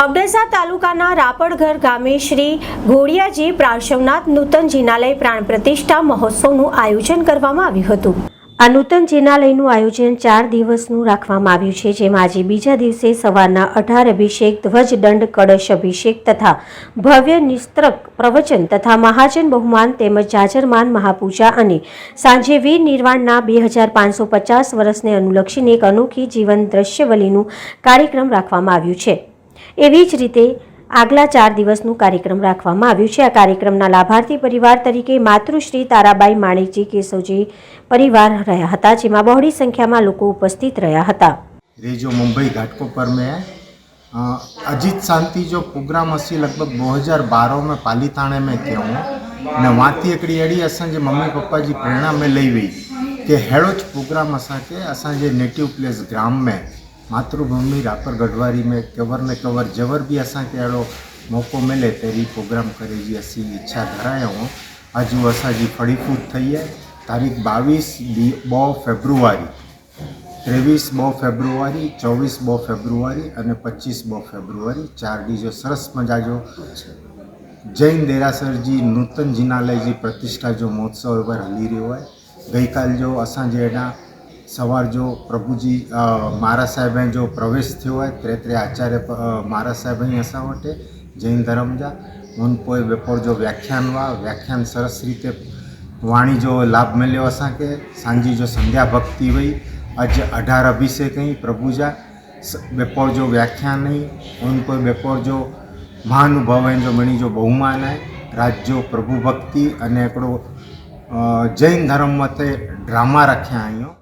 અબડાસા તાલુકાના રાપડઘર ગામે શ્રી ઘોડિયાજી પ્રાર્શવનાથ નૂતન જિનાલય પ્રાણ પ્રતિષ્ઠા મહોત્સવનું આયોજન કરવામાં આવ્યું હતું. આ નૂતન જિનાલયનું આયોજન ચાર દિવસનું રાખવામાં આવ્યું છે, જેમાં આજે બીજા દિવસે સવારના અઢાર અભિષેક ધ્વજદંડ કળશ અભિષેક તથા ભવ્ય નિસ્ત્રક પ્રવચન તથા મહાજન બહુમાન તેમજ જાજરમાન મહાપૂજા અને સાંજે વીર નિર્વાણના બે હજાર પાંચસો પચાસ વર્ષને અનુલક્ષીને એક અનોખી જીવન દ્રશ્યવલીનું કાર્યક્રમ રાખવામાં આવ્યું છે. એવી જ રીતે આગલા ચાર દિવસનું કાર્યક્રમ રાખવામાં આવ્યું છે આ કાર્યક્રમના લાભાર્થી પરિવાર તરીકે માતૃશ્રી તારાબાઈ માણેકજી કેશવજી પરિવાર રહ્યા હતા જેમાં બહોળી સંખ્યામાં લોકો ઉપસ્થિત રહ્યા હતા ये जो मुंबई घाटकोपर में है अ, अजीत शांति जो प्रोग्राम असी लगभग 2012 में पालीताणे में थियो ने वहाँ हिकिड़ी अहिड़ी असांजे मम्मी पप्पा जी प्रेरणा में लई वई कि अहिड़ो ज प्रोग्राम असांखे असांजे नेटिव प्लेस ग्राम में मातृभूमि रापर गढ़वारी में कवर ने कवर जवर बि असांखे अहिड़ो मौक़ो मिले तहिड़ी प्रोग्राम करे जी असीं इच्छा धरायूं अॼु असांजी फड़ीफूट થઈ है તારીખ બાવીસ બ ફેબ્રુઆરી ત્રેવીસ બ ફેબ્રુઆરી ચોવીસ બ ફેબ્રુઆરી અને પચીસ બ ફેબ્રુઆરી ચાર ડીજો સરસ મજાજો જૈન દેરાસરજી નૂતન જિનાલયજી પ્રતિષ્ઠા जो महोत्सव एवर हली रहियो आहे ગઈકાલ जो असांजे हेॾां સવાર જો પ્રભુજી મહારાજ સાહેબને જો પ્રવેશ થયો હોય ત્રે ત્રે આચાર્ય મહારાજ સાહેબ અહીં હસા માટે જૈન ધર્મજા, મન પોએ બપોર જો વ્યાખ્યાન વા, વ્યાખ્યાન સરસ રીતે વાણી જો લાભ મળ્યો અસાંકે સાંજી જો સંધ્યા ભક્તિ હોય અજ અઢાર અભિષેક અહીં પ્રભુજા બપોર જો વ્યાખ્યાન નહીં ઉન કોઈ બપોર જો મહાનુભાવ જો મણી જો બહુમાન રાજ્યો પ્રભુ ભક્તિ અને એકડો જૈન ધર્મમાં તે ડ્રામા રાખ્યા અહીંયા.